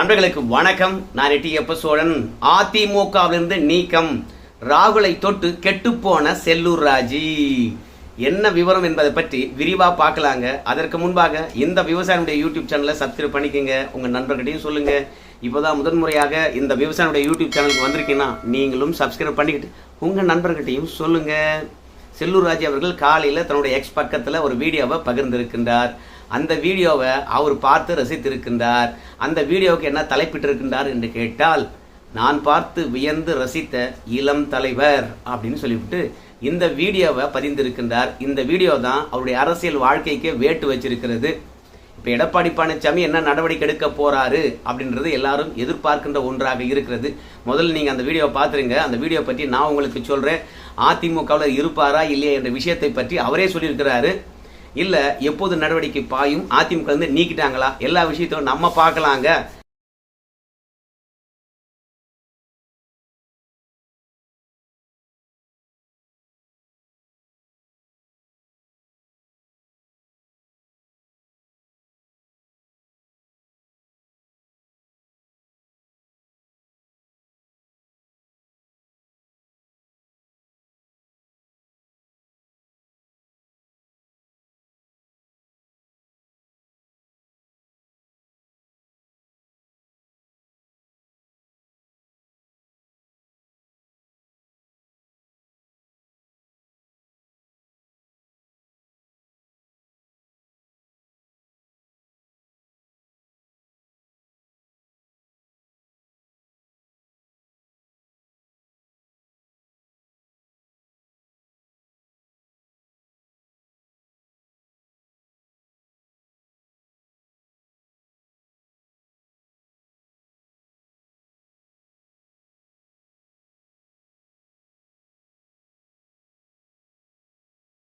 நண்பர்களுக்கு வணக்கம். நான் எட்டி எப்ப சோழன்? அதிமுகவிலிருந்து நீக்கம். ராகுலை தொட்டு கெட்டுப்போன செல்லூர் ராஜி. என்ன விவரம் என்பதை பற்றி விரிவாக பார்க்கலாங்க. அதற்கு முன்பாக இந்த விவசாயினுடைய யூடியூப் சேனலை சப்ஸ்கிரைப் பண்ணிக்கோங்க. உங்கள் நண்பர்கிட்டையும் சொல்லுங்க. இப்போதான் முதன்முறையாக இந்த விவசாயினுடைய யூடியூப் சேனலுக்கு வந்திருக்கீங்கன்னா நீங்களும் சப்ஸ்கிரைப் பண்ணிக்கிட்டு உங்கள் நண்பர்கிட்டையும் சொல்லுங்க. செல்லூர் ராஜி அவர்கள் காலையில் தன்னுடைய எக்ஸ் பக்கத்தில் ஒரு வீடியோவை பகிர்ந்திருக்கின்றார். அந்த வீடியோவை அவர் பார்த்து ரசித்திருக்கின்றார். அந்த வீடியோவுக்கு என்ன தலைப்பிட்டிருக்கின்றார் என்று கேட்டால் நான் பார்த்து வியந்து ரசித்த இளம் தலைவர் அப்படின்னு சொல்லிவிட்டு இந்த வீடியோவை பதிந்திருக்கின்றார். இந்த வீடியோ தான் அவருடைய அரசியல் வாழ்க்கைக்கு வேட்டு வச்சிருக்கிறது. இப்போ எடப்பாடி பழனிசாமி என்ன நடவடிக்கை எடுக்க போறாரு அப்படின்றது எல்லாரும் எதிர்பார்க்கின்ற ஒன்றாக இருக்கிறது. முதல்ல நீங்கள் அந்த வீடியோவை பார்த்துருங்க. அந்த வீடியோ பற்றி நான் உங்களுக்கு சொல்கிறேன் அதிமுகவில் இருப்பாரா இல்லையா என்ற விஷயத்தை பற்றி அவரே சொல்லியிருக்கிறாரு. இல்லை எப்போது நடவடிக்கை பாயும் அதிமுக வந்து நீக்கிட்டாங்களா? எல்லா விஷயத்தையும் நம்ம பார்க்கலாங்க.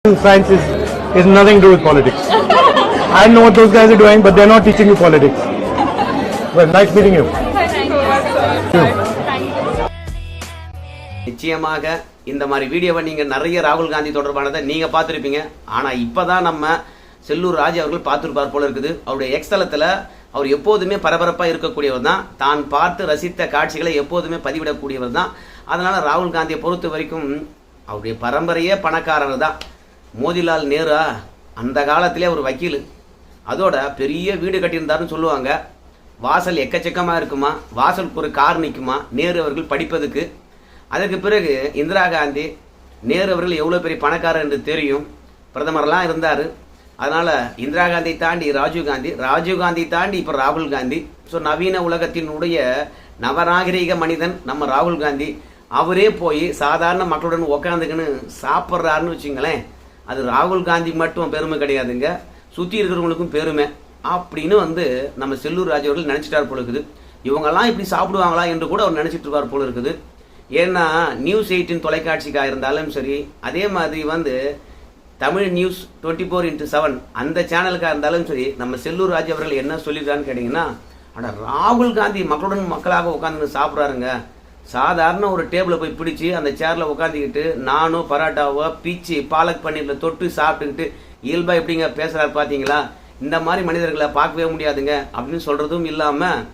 Science is, is nothing to do with politics. I know what those guys are doing, but they're not teaching you politics. Well, nice meeting you. நிச்சயமாக இந்த மாதிரி வீடியோவை நீங்கள் நிறைய ராகுல் காந்தி தொடர்பானதை நீங்கள் பார்த்துருப்பீங்க ஆனால் இப்போ தான் நம்ம செல்லூர் ராஜ் அவர்கள் பார்த்துருப்பார் போல இருக்குது அவருடைய எக்ஸ்தலத்தில் அவர் எப்போதுமே பரபரப்பாக இருக்கக்கூடியவர் தான் தான் பார்த்து ரசித்த காட்சிகளை எப்போதுமே பதிவிடக்கூடியவர் தான் அதனால் ராகுல் காந்தியை பொறுத்த வரைக்கும் அவருடைய பரம்பரையே பணக்காரர் தான் மோதிலால் நேரா அந்த காலத்திலே ஒரு வக்கீல். அதோட பெரிய வீடு கட்டியிருந்தாருன்னு சொல்லுவாங்க. வாசல் எக்கச்சக்கமாக இருக்குமா? வாசலுக்கு ஒரு கார் நிற்குமா நேரு அவர்கள் படிப்பதுக்கு. அதற்கு பிறகு இந்திரா காந்தி நேரு அவர்கள் எவ்வளோ பெரிய பணக்காரர் என்று தெரியும். பிரதமர்லாம் இருந்தார். அதனால் இந்திரா காந்தி தாண்டி ராஜீவ் காந்தி ராஜீவ் காந்தி தாண்டி இப்போ ராகுல் காந்தி. ஸோ நவீன உலகத்தினுடைய நவநாகரீக மனிதன் நம்ம ராகுல் காந்தி. அவரே போய் சாதாரண மக்களுடன் உக்காந்துக்கின்னு சாப்பிட்றாருன்னு வச்சுங்களேன். அது ராகுல் காந்தி மட்டும் பெருமை கிடையாதுங்க. சுற்றி இருக்கிறவங்களுக்கும் பெருமை. அப்படின்னு வந்து நம்ம செல்லூர் ராஜ் அவர்கள் நினச்சிட்டார் போல இருக்குது. இவங்கெல்லாம் இப்படி சாப்பிடுவாங்களா என்று கூட அவர் நினச்சிட்டு இருப்பார் போல இருக்குது. ஏன்னா நியூஸ் எயிட்டின் தொலைக்காட்சிக்காக இருந்தாலும் சரி அதே மாதிரி வந்து Tamil news twenty four into seven அந்த சேனலுக்காக இருந்தாலும் சரி நம்ம செல்லூர் ராஜ் அவர்கள் என்ன சொல்லியிருக்கான்னு கேட்டிங்கன்னா ஆனால் ராகுல் காந்தி மக்களுடன் மக்களாக உட்காந்து சாப்பிட்றாருங்க. சாதாரண ஒரு டேபிளை போய் பிடிச்சி அந்த சேரில் உட்காந்துக்கிட்டு நானும் பரோட்டாவோ பீச்சி பாலக் பன்னீரில் தொட்டு சாப்பிட்டுக்கிட்டு இயல்பா எப்படிங்க பேசுகிறாரு பார்த்தீங்களா இந்த மாதிரி மனிதர்களை பார்க்கவே முடியாதுங்க அப்படின்னு சொல்கிறதும் இல்லாமல்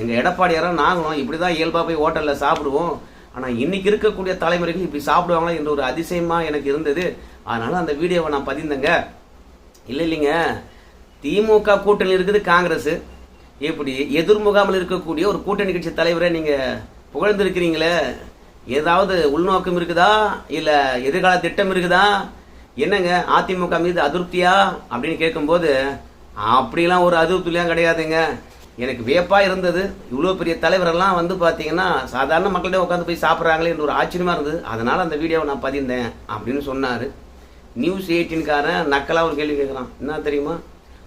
எங்கள் எடப்பாடியாரும் நாங்களும் இப்படி தான் இயல்பாக போய் ஹோட்டலில் சாப்பிடுவோம். ஆனால் இன்னைக்கு இருக்கக்கூடிய தலைமுறைகள் இப்படி சாப்பிடுவாங்களா என்ற ஒரு அதிசயமாக எனக்கு இருந்தது. அதனால் அந்த வீடியோவை நான் பதிந்தேங்க. இல்லை இல்லைங்க. திமுக கூட்டணி இருக்குது காங்கிரஸ். இப்படி எதிர்முகாமல் இருக்கக்கூடிய ஒரு கூட்டணி கட்சி தலைவரை நீங்கள் புகழ்ந்திருக்கிறீங்களே? ஏதாவது உள்நோக்கம் இருக்குதா? இல்லை எதிர்கால திட்டம் இருக்குதா? என்னங்க அதிமுக மீது அதிருப்தியா? அப்படின்னு கேட்கும்போது அப்படிலாம் ஒரு அதிருப்திலாம் கிடையாதுங்க. எனக்கு வியப்பாக இருந்தது. இவ்வளோ பெரிய தலைவரெல்லாம் வந்து பார்த்தீங்கன்னா சாதாரண மக்கள்கிட்ட உட்காந்து போய் சாப்பிட்றாங்களே என்று ஒரு ஆச்சரியமா இருந்தது. அதனால் அந்த வீடியோவை நான் பதிந்தேன் அப்படின்னு சொன்னார். நியூஸ் எயிட்டீன்காரன் நக்கலாக ஒரு கேள்வி கேட்குறான் என்ன தெரியுமா?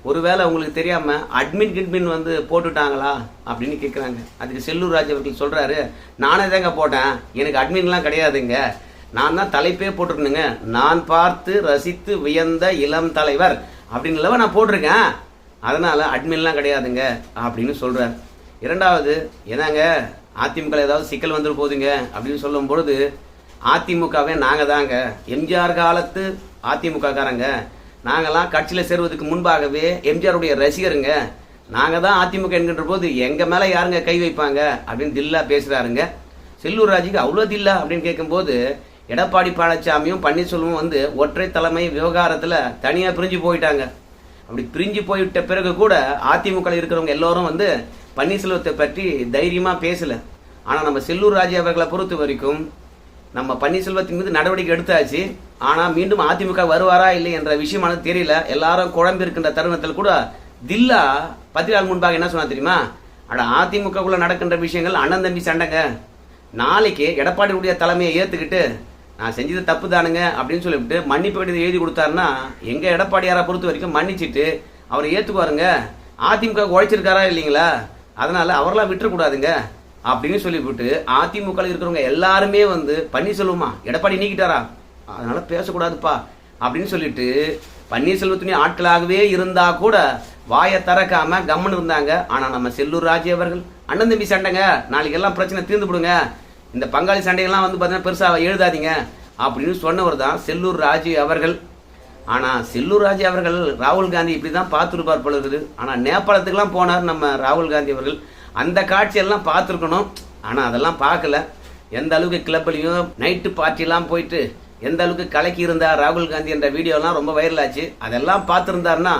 ஒருவேளை உங்களுக்கு தெரியாமல் அட்மின் கிட்மின் வந்து போட்டுட்டாங்களா? அப்படின்னு கேட்குறாங்க அதுக்கு செல்லூர் ராஜ் அவர்கள் சொல்கிறாரு நானே தாங்க போட்டேன். எனக்கு அட்மின்லாம் கிடையாதுங்க. நான் தான் தலைப்பே போட்டிருந்தேங்க நான் பார்த்து ரசித்து வியந்த இளம் தலைவர். அப்படின்னு நான் போட்டிருக்கேன். அதனால் அட்மின்லாம் கிடையாதுங்க அப்படின்னு சொல்கிறார் இரண்டாவது என்னங்க அதிமுக ஏதாவது சிக்கல் வந்துட்டு போகுதுங்க அப்படின்னு சொல்லும் பொழுது அதிமுகவே நாங்கள் தாங்க. எம்ஜிஆர் காலத்து அதிமுக காரங்க நாங்கள்லாம் கட்சியில் சேருவதற்கு முன்பாகவே எம்ஜிஆருடைய ரசிகருங்க. நாங்கள் தான் அதிமுக என்கின்ற போது எங்கள் மேலே யாருங்க கை வைப்பாங்க அப்படின்னு தில்லா பேசுகிறாருங்க செல்லூர் ராஜுக்கு அவ்வளோ தில்லா அப்படின்னு கேட்கும்போது எடப்பாடி பழனிசாமியும் பன்னீர்செல்வமும் வந்து ஒற்றை தலைமை விவகாரத்தில் தனியாக பிரிஞ்சு போயிட்டாங்க. அப்படி பிரிஞ்சு போயிட்ட பிறகு கூட அதிமுக இருக்கிறவங்க எல்லோரும் வந்து பன்னீர்செல்வத்தை பற்றி தைரியமாக பேசலை. ஆனால் நம்ம செல்லூர் ராஜு அவர்களை பொறுத்த வரைக்கும் நம்ம பன்னீர்செல்வத்தின் மீது நடவடிக்கை எடுத்தாச்சு. ஆனால் மீண்டும் அதிமுக வருவாரா இல்லை என்ற விஷயமானது தெரியல. எல்லாரும் குழம்பி இருக்கின்ற தருணத்தில் கூட தில்லா பத்து முன்பாக என்ன சொன்னா தெரியுமா? அட அதிமுகக்குள்ள நடக்கின்ற விஷயங்கள் அண்ணன் தம்பி சண்டைங்க. நாளைக்கு எடப்பாடியுடைய தலைமையை ஏற்றுக்கிட்டு நான் செஞ்சது தப்பு தானுங்க அப்படின்னு சொல்லிவிட்டு மன்னிப்பு கடிதம் எழுதி கொடுத்தாருன்னா எங்கள் எடப்பாடியாரை பொறுத்த வரைக்கும் மன்னிச்சிட்டு அவரை ஏற்றுக்குவாருங்க அதிமுக உழைச்சிருக்காரா இல்லைங்களா? அதனால் அவரெல்லாம் விட்டுறக்கூடாதுங்க. அப்படின்னு சொல்லிவிட்டு அதிமுக இருக்கிறவங்க எல்லாருமே வந்து பன்னீர்செல்வமா எடப்பாடி நீக்கிட்டாரா? அதனால பேசக்கூடாதுப்பா. அப்படின்னு சொல்லிட்டு பன்னீர்செல்வத்துணி ஆட்களாகவே இருந்தா கூட வாயை திறக்காம கம்முன்னு இருந்தாங்க. ஆனா நம்ம செல்லூர் ராஜி அவர்கள் அண்ணன் தம்பி சண்டைங்க நாளைக்கு எல்லாம் பிரச்சனை தீர்ந்து விடுங்க இந்த பங்காளி சண்டைகள்லாம் வந்து பார்த்தீங்கன்னா பெருசாக எழுதாதீங்க. அப்படின்னு சொன்னவர் தான் செல்லூர் ராஜு அவர்கள். ஆனால் செல்லூர் ராஜு அவர்கள் ராகுல் காந்தி இப்படி தான் பார்த்துருப்பார் போல இருக்குது. ஆனா நேபாளத்துக்குலாம் போனார் நம்ம ராகுல் காந்தி அவர்கள். அந்த காட்சியெல்லாம் பார்த்துருக்கணும். ஆனால் அதெல்லாம் பார்க்கல. எந்த அளவுக்கு கிளப்லையும் நைட்டு பார்ட்டிலாம் போயிட்டு எந்த அளவுக்கு கலக்கி இருந்தார் ராகுல் காந்தி என்ற வீடியோலாம் ரொம்ப வைரல் ஆச்சு. அதெல்லாம் பார்த்துருந்தாருன்னா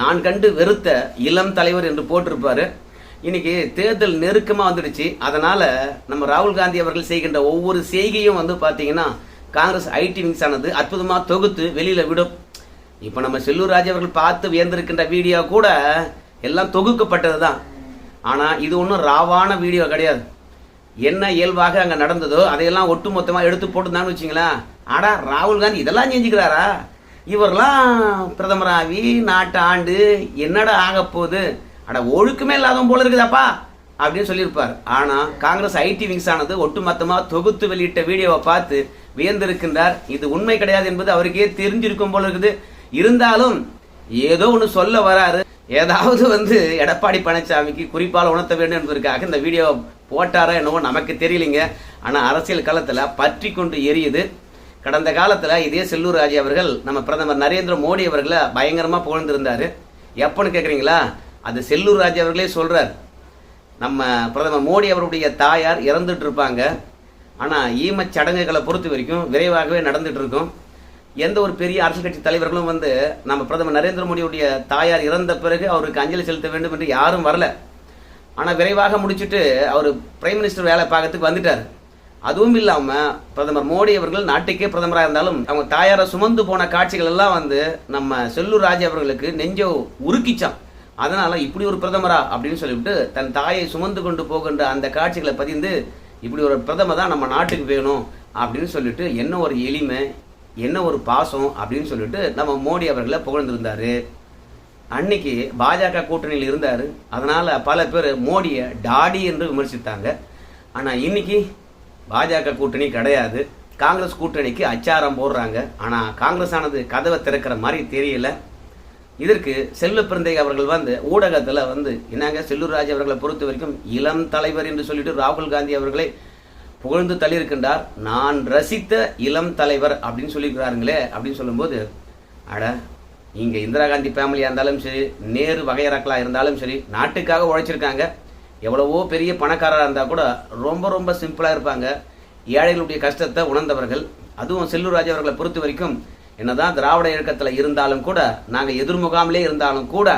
நான் கண்டு வெறுத்த இளம் தலைவர் என்று போட்டிருப்பார். இன்னைக்கு தேர்தல் நெருக்கமாக வந்துடுச்சு. அதனால் நம்ம ராகுல் காந்தி அவர்கள் செய்கின்ற ஒவ்வொரு செய்கையும் வந்து பார்த்தீங்கன்னா காங்கிரஸ் ஐடி விங்ஸ் ஆனது அற்புதமாக தொகுத்து வெளியில் விடும். இப்போ நம்ம செல்லூர் ராஜ் அவர்கள் பார்த்து வியந்திருக்கின்ற வீடியோ கூட எல்லாம் தொகுக்கப்பட்டது தான் ஆனால் இது ஒன்றும் ராவான வீடியோ கிடையாது. என்ன இயல்பாக அங்கே நடந்ததோ அதையெல்லாம் ஒட்டு மொத்தமாக எடுத்து போட்டுருந்தான்னு வச்சுங்களேன். ஆடா ராகுல் காந்தி இதெல்லாம் செஞ்சுக்கிறாரா? இவரெல்லாம் பிரதமராகி நாட்டு ஆண்டு என்னடா ஆக போகுது? அட ஒழுக்கமே இல்லாதவன் போல இருக்குதாப்பா? அப்படின்னு சொல்லியிருப்பார். ஆனால் காங்கிரஸ் ஐடி விங்ஸ் ஆனது ஒட்டுமொத்தமாக தொகுத்து வெளியிட்ட வீடியோவை பார்த்து வியந்திருக்கின்றார். இது உண்மை கிடையாது என்பது அவருக்கே தெரிஞ்சிருக்கும் போல இருக்குது. இருந்தாலும் ஏதோ ஒன்று சொல்ல வராரு. ஏதாவது வந்து எடப்பாடி பழனிசாமிக்கு குறிப்பால் உணர்த்த வேண்டும் என்பதற்காக இந்த வீடியோ போட்டாரோ என்னவோ நமக்கு தெரியலைங்க. ஆனால் அரசியல் களத்தில் பற்றி கொண்டு எரியுது. கடந்த காலத்தில் இதே செல்லூர் ராஜி அவர்கள் நம்ம பிரதமர் நரேந்திர மோடி அவர்களை பயங்கரமாக புகழ்ந்திருந்தார். எப்போன்னு கேட்குறீங்களா அது செல்லூர் ராஜி அவர்களே சொல்கிறார் நம்ம பிரதமர் மோடி அவருடைய தாயார் இறந்துட்டு இருப்பாங்க. ஆனால் ஈமச் சடங்குகளை பொறுத்த வரைக்கும் விரைவாகவே நடந்துட்டு இருக்கும். எந்த ஒரு பெரிய அரசியல் கட்சி தலைவர்களும் வந்து நம்ம பிரதமர் நரேந்திர மோடியுடைய தாயார் இறந்த பிறகு அவருக்கு அஞ்சலி செலுத்த வேண்டும் என்று யாரும் வரல. ஆனால் விரைவாக முடிச்சுட்டு அவர் பிரைம் மினிஸ்டர் வேலை பார்க்கறதுக்கு வந்துட்டார். அதுவும் இல்லாமல் பிரதமர் மோடி அவர்கள் நாட்டுக்கே பிரதமராக இருந்தாலும் அவங்க தாயாரை சுமந்து போன காட்சிகள் எல்லாம் வந்து நம்ம செல்லூர் ராஜா அவர்களுக்கு நெஞ்சோ உருக்கிச்சான். அதனால இப்படி ஒரு பிரதமரா அப்படின்னு சொல்லிவிட்டு தன் தாயை சுமந்து கொண்டு போகின்ற அந்த காட்சிகளை பதிந்து இப்படி ஒரு பிரதமர் தான் நம்ம நாட்டுக்கு வேணும் அப்படின்னு சொல்லிட்டு என்ன ஒரு எளிமை என்ன ஒரு பாசம் அப்படின்னு சொல்லிட்டு நம்ம மோடி அவர்களை புகழ்ந்திருந்தார். அன்னைக்கு பாஜக கூட்டணியில் இருந்தார். அதனால் பல பேர் மோடியை டாடி என்று விமர்சித்தாங்க. ஆனால் இன்னைக்கு பாஜக கூட்டணி கிடையாது. காங்கிரஸ் கூட்டணிக்கு அச்சாரம் போடுறாங்க. ஆனால் காங்கிரஸ் ஆனது கதவை திறக்கிற மாதிரி தெரியல. இதற்கு செல்வ பிறந்தை அவர்கள் வந்து ஊடகத்தில் வந்து என்னங்க செல்லூர் ராஜ் அவர்களை பொறுத்த வரைக்கும் இளம் தலைவர் என்று சொல்லிட்டு ராகுல் காந்தி அவர்களை புகழ்ந்து தள்ளியிருக்கின்றார். நான் ரசித்த இளம் தலைவர் அப்படின்னு சொல்லியிருக்கிறாருங்களே அப்படின்னு சொல்லும்போது அட இங்கே இந்திரா காந்தி ஃபேமிலியாக இருந்தாலும் சரி நேரு வகையறாக்களாக இருந்தாலும் சரி நாட்டுக்காக உழைச்சிருக்காங்க. எவ்வளவோ பெரிய பணக்காரராக இருந்தால் கூட ரொம்ப ரொம்ப சிம்பிளாக இருப்பாங்க. ஏழைகளுடைய கஷ்டத்தை உணர்ந்தவர்கள். அதுவும் செல்லூர் ராஜ் அவர்களை பொறுத்த வரைக்கும் என்னதான் திராவிட இயக்கத்தில் இருந்தாலும் கூட நாங்கள் எதிர்முகாமிலே இருந்தாலும் கூட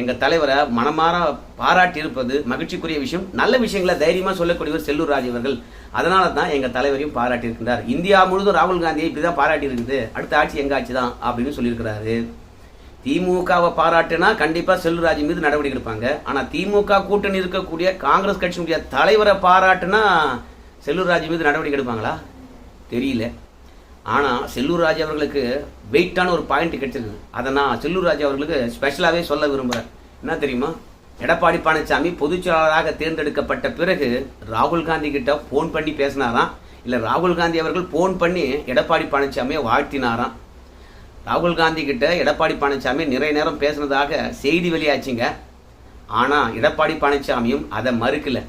எங்கள் தலைவரை மனமாற பாராட்டி இருப்பது மகிழ்ச்சிக்குரிய விஷயம். நல்ல விஷயங்களை தைரியமாக சொல்லக்கூடியவர் செல்லூர் ராஜ் அவர்கள். அதனால தான் எங்கள் தலைவரையும் பாராட்டி இருக்கின்றார். இந்தியா முழுவதும் ராகுல் காந்தியை இப்படி தான் பாராட்டி இருக்குது. அடுத்த ஆட்சி எங்கள் ஆட்சி தான் அப்படின்னு சொல்லியிருக்கிறாரு. திமுகவை பாராட்டுனா கண்டிப்பா செல்வராஜ் மீது நடவடிக்கை எடுப்பாங்க. ஆனால் திமுக கூட்டணி இருக்கக்கூடிய காங்கிரஸ் கட்சியினுடைய தலைவரை பாராட்டுனா செல்லூர்ராஜ் மீது நடவடிக்கை எடுப்பாங்களா? தெரியல. ஆனால் செல்லூர் ராஜா அவர்களுக்கு வெயிட்டான ஒரு பாயிண்ட் கிடைச்சிருக்கு அதை நான் செல்லூர் ராஜா அவர்களுக்கு ஸ்பெஷலாகவே சொல்ல விரும்புகிறேன் என்ன தெரியுமா? எடப்பாடி பழனிசாமி பொதுச்செயலாளராக தேர்ந்தெடுக்கப்பட்ட பிறகு ராகுல் காந்தி கிட்ட ஃபோன் பண்ணி பேசினாராம். இல்லை ராகுல் காந்தி அவர்கள் ஃபோன் பண்ணி எடப்பாடி பழனிசாமியை வாழ்த்தினாராம். ராகுல் காந்தி கிட்ட எடப்பாடி பழனிசாமி நிறைய நேரம் பேசினதாக செய்தி வெளியாச்சுங்க. ஆனால் எடப்பாடி பழனிசாமியும் அதை மறுக்கல.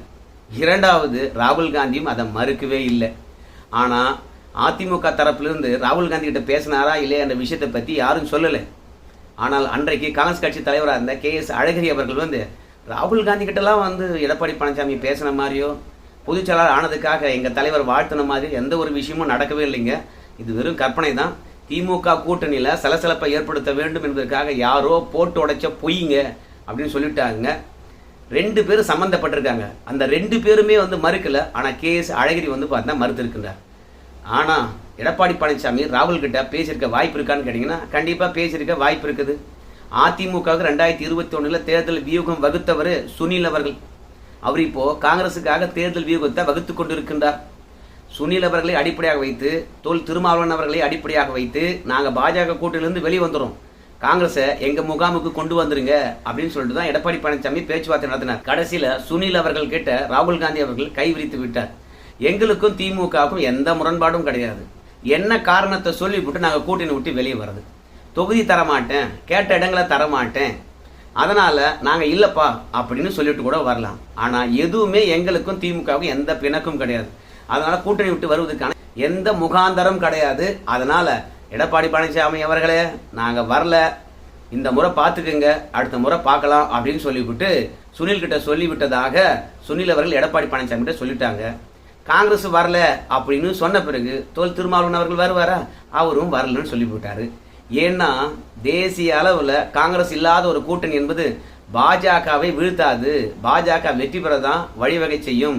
இரண்டாவது ராகுல் காந்தியும் அதை மறுக்கவே இல்லை. ஆனால் அதிமுக தரப்பிலிருந்து ராகுல் காந்தி கிட்ட பேசினாரா இல்லையா என்ற விஷயத்தை பற்றி யாரும் சொல்லலை. ஆனால் அன்றைக்கு காங்கிரஸ் கட்சி தலைவராக இருந்த கே எஸ் அழகிரி அவர்கள் வந்து ராகுல் காந்தி கிட்டலாம் வந்து எடப்பாடி பழனிசாமி பேசின மாதிரியோ பொதுச்செயலாளர் ஆனதுக்காக எங்கள் தலைவர் வாழ்த்தின மாதிரி எந்த ஒரு விஷயமும் நடக்கவே இல்லைங்க. இது வெறும் கற்பனை தான். திமுக கூட்டணியில் சலசலப்பை ஏற்படுத்த வேண்டும் என்பதற்காக யாரோ போட்டு உடைச்ச பொய்ங்க அப்படின்னு சொல்லிட்டாங்க. ரெண்டு பேரும் சம்மந்தப்பட்டிருக்காங்க அந்த ரெண்டு பேருமே வந்து மறுக்கல. ஆனால் கே எஸ் அழகிரி வந்து பார்த்தா மறுத்திருக்கின்றார். ஆனால் எடப்பாடி பழனிசாமி ராகுல் கிட்ட பேசியிருக்க வாய்ப்பு இருக்கான்னு கேட்டிங்கன்னா கண்டிப்பாக பேசியிருக்க வாய்ப்பு இருக்குது. அதிமுகவுக்கு ரெண்டாயிரத்தி இருபத்தி ஒன்றில் தேர்தல் வியூகம் வகுத்தவர் சுனில் அவர்கள். அவர் இப்போது காங்கிரஸுக்காக தேர்தல் வியூகத்தை வகுத்து கொண்டிருக்கின்றார். சுனில் அவர்களை அடிப்படையாக வைத்து தொல் திருமாவளவன் அவர்களை அடிப்படையாக வைத்து நாங்கள் பாஜக கூட்டிலிருந்து வெளியே வந்துடும் காங்கிரஸை எங்கள் முகாமுக்கு கொண்டு வந்துருங்க அப்படின்னு சொல்லிட்டு தான் எடப்பாடி பழனிசாமி பேச்சுவார்த்தை நடத்தினார். கடைசியில் சுனில் அவர்கள் கிட்ட ராகுல் காந்தி அவர்கள் கைவிரித்து விட்டார். எங்களுக்கும் திமுகவுக்கும் எந்த முரண்பாடும் கிடையாது. என்ன காரணத்தை சொல்லிவிட்டு நாங்கள் கூட்டணி விட்டு வெளியே வர்றது? தொகுதி தரமாட்டேன் கேட்ட இடங்களை தரமாட்டேன். அதனால் நாங்கள் இல்லைப்பா அப்படின்னு சொல்லிட்டு கூட வரலாம். ஆனால் எதுவுமே எங்களுக்கும் திமுகவுக்கும் எந்த பிணக்கும் கிடையாது. அதனால் கூட்டணி விட்டு வருவதற்கான எந்த முகாந்தரம் கிடையாது. அதனால் எடப்பாடி பழனிசாமி அவர்களே நாங்கள் வரல. இந்த முறை பார்த்துக்குங்க அடுத்த முறை பார்க்கலாம் அப்படின்னு சொல்லிவிட்டு சுனில் கிட்ட சொல்லிவிட்டதாக சுனில் அவர்கள் எடப்பாடி பழனிசாமி கிட்ட சொல்லிட்டாங்க. காங்கிரஸ் வரல அப்படின்னு சொன்ன பிறகு தோல் திருமாவளவன் அவர்கள் வருவாரா அவரும் வரலன்னு சொல்லிவிட்டாரு. ஏன்னா தேசிய அளவில் காங்கிரஸ் இல்லாத ஒரு கூட்டணி என்பது பாஜகவை வீழ்த்தாது. பாஜக வெற்றி பெற தான் வழிவகை செய்யும்.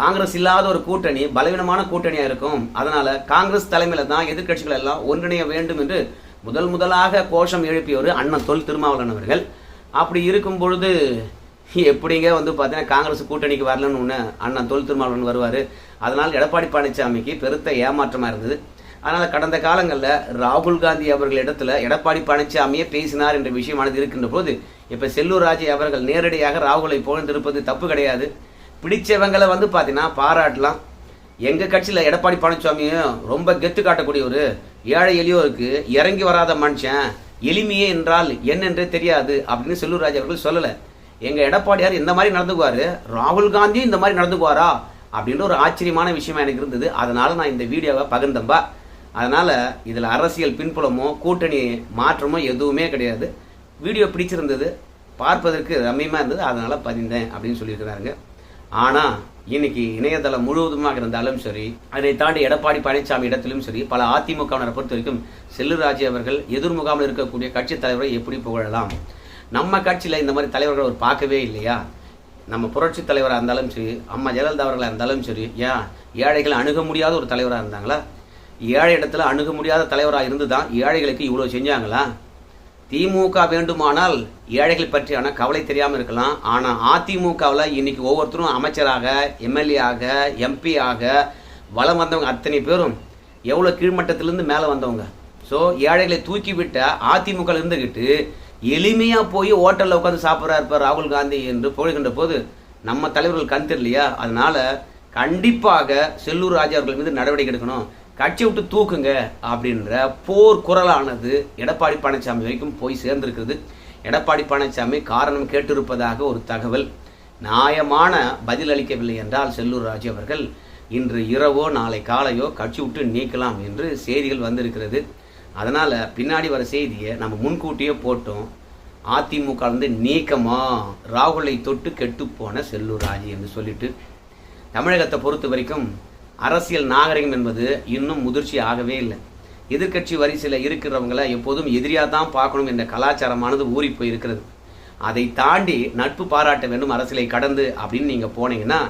காங்கிரஸ் இல்லாத ஒரு கூட்டணி பலவீனமான கூட்டணியாக இருக்கும். அதனால காங்கிரஸ் தலைமையில் தான் எதிர்க்கட்சிகள் எல்லாம் ஒன்றிணைய வேண்டும் என்று முதல் முதலாக கோஷம் எழுப்பியவர் அண்ணன் தொல் திருமாவளவன் அவர்கள். அப்படி இருக்கும் பொழுது எப்படிங்க வந்து பார்த்தீங்கன்னா காங்கிரஸ் கூட்டணிக்கு வரலன்னு ஒன்று அண்ணன் தொல் திருமாவளவன் வருவார். அதனால் எடப்பாடி பழனிசாமிக்கு பெருத்த ஏமாற்றமாக இருந்தது. அதனால் கடந்த காலங்களில் ராகுல் காந்தி அவர்கள் இடத்துல எடப்பாடி பழனிசாமியே பேசினார் என்ற விஷயமானது இருக்கின்ற போது இப்போ செல்லூர் ராஜே அவர்கள் நேரடியாக ராகுலை புகழ்ந்திருப்பது தப்பு கிடையாது. பிடிச்சவங்களை வந்து பார்த்தீங்கன்னா பாராட்டலாம். எங்கள் கட்சியில் எடப்பாடி பழனிசாமியும் ரொம்ப கெத்து காட்டக்கூடியவர் ஏழை எளியோருக்கு இறங்கி வராத மனுஷன் எளிமையே என்றால் என்னென்றே தெரியாது அப்படின்னு செல்லூர் ராஜ் அவர்கள் சொல்லலை. எங்கள் எடப்பாடியார் இந்த மாதிரி நடந்துக்குவார் ராகுல் காந்தியும் இந்த மாதிரி நடந்துக்குவாரா அப்படின்ற ஒரு ஆச்சரியமான விஷயமா எனக்கு இருந்தது. அதனால் நான் இந்த வீடியோவை பகிர்ந்தம்பா. அதனால் இதில் அரசியல் பின்புலமோ கூட்டணி மாற்றமோ எதுவுமே கிடையாது. வீடியோ பிடிச்சிருந்தது பார்ப்பதற்கு ரம்மியமாக இருந்தது அதனால் பதிந்தேன் அப்படின்னு சொல்லியிருக்கிறாங்க ஆனால் இன்னைக்கு இணையதளம் முழுவதுமாக இருந்தாலும் சரி அதை தாண்டி எடப்பாடி பழனிசாமி இடத்திலும் சரி பல அதிமுகவினரை பொறுத்த வரைக்கும் செல்லுராஜ் அவர்கள் எதிர்முகாமில் இருக்கக்கூடிய கட்சித் தலைவரை எப்படி புகழலாம்? நம்ம கட்சியில் இந்த மாதிரி தலைவர்கள் ஒரு பார்க்கவே இல்லையா? நம்ம புரட்சி தலைவராக இருந்தாலும் சரி அம்மா ஜெயலலிதா அவர்களாக இருந்தாலும் சரி ஏன்? ஏழைகளை அணுக முடியாத ஒரு தலைவராக இருந்தாங்களா? ஏழை இடத்துல அணுக முடியாத தலைவராக இருந்து தான் ஏழைகளுக்கு இவ்வளோ செஞ்சாங்களா? திமுக வேண்டுமானால் ஏழைகள் பற்றியான கவலை தெரியாமல் இருக்கலாம். ஆனால் அதிமுகவில் இன்றைக்கி ஒவ்வொருத்தரும் அமைச்சராக எம்எல்ஏ ஆக எம்பி ஆக வலம் வந்தவங்க அத்தனை பேரும் எவ்வளோ கீழ்மட்டத்திலேருந்து மேலே வந்தவங்க? ஸோ ஏழைகளை தூக்கி விட்ட அதிமுக இருந்துக்கிட்டு எளிமையாக போய் ஹோட்டலில் உட்காந்து சாப்பிட்றாரு இருப்பார் ராகுல் காந்தி என்று புகழ்கின்ற போது நம்ம தலைவர்கள் கண் தெரியலையா அதனால் கண்டிப்பாக செல்லூர் ராஜா அவர்கள் மீது நடவடிக்கை எடுக்கணும். கட்சி விட்டு தூக்குங்க அப்படின்ற போர் குரலானது எடப்பாடி பழனிசாமி வரைக்கும் போய் சேர்ந்திருக்கிறது. எடப்பாடி பழனிசாமி காரணம் கேட்டிருப்பதாக ஒரு தகவல். நியாயமான பதில் அளிக்கவில்லை என்றால் செல்லூர் ராஜு அவர்கள் இன்று இரவோ நாளை காலையோ கட்சி விட்டு நீக்கலாம் என்று செய்திகள் வந்திருக்கிறது. அதனால் பின்னாடி வர செய்தியை நம்ம முன்கூட்டியே போட்டோம். அதிமுக வந்து நீக்கமா? ராகுலை தொட்டு கெட்டுப்போன செல்லூர் என்று சொல்லிட்டு தமிழகத்தை பொறுத்த வரைக்கும் அரசியல் நாகரிகம் என்பது இன்னும் முதிர்ச்சி ஆகவே இல்லை. எதிர்க்கட்சி வரிசையில் இருக்கிறவங்கள எப்போதும் எதிரியாக தான் பார்க்கணும் என்ற கலாச்சாரமானது ஊறி போயிருக்கிறது. அதை தாண்டி நட்பு பாராட்ட வேண்டும் அரசியலை கடந்து அப்படின்னு நீங்கள் போனீங்கன்னா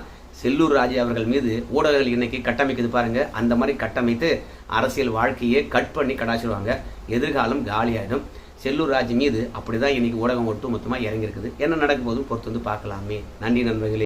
செல்லூர் ராஜே அவர்கள் மீது ஊடகங்கள் இன்னைக்கு கட்டமைக்குது பாருங்க. அந்த மாதிரி கட்டமைத்து அரசியல் வாழ்க்கையை கட் பண்ணி கடாச்சிடுவாங்க. எதிர்காலம் காலியாயிடும். செல்லூர் ராஜ் மீது அப்படிதான் இன்னைக்கு ஊடகம் ஒட்டு மொத்தமாக இறங்கியிருக்குது. என்ன நடக்கும் போதும் பொறுத்து வந்து பார்க்கலாமே. நன்றி நண்பர்களே.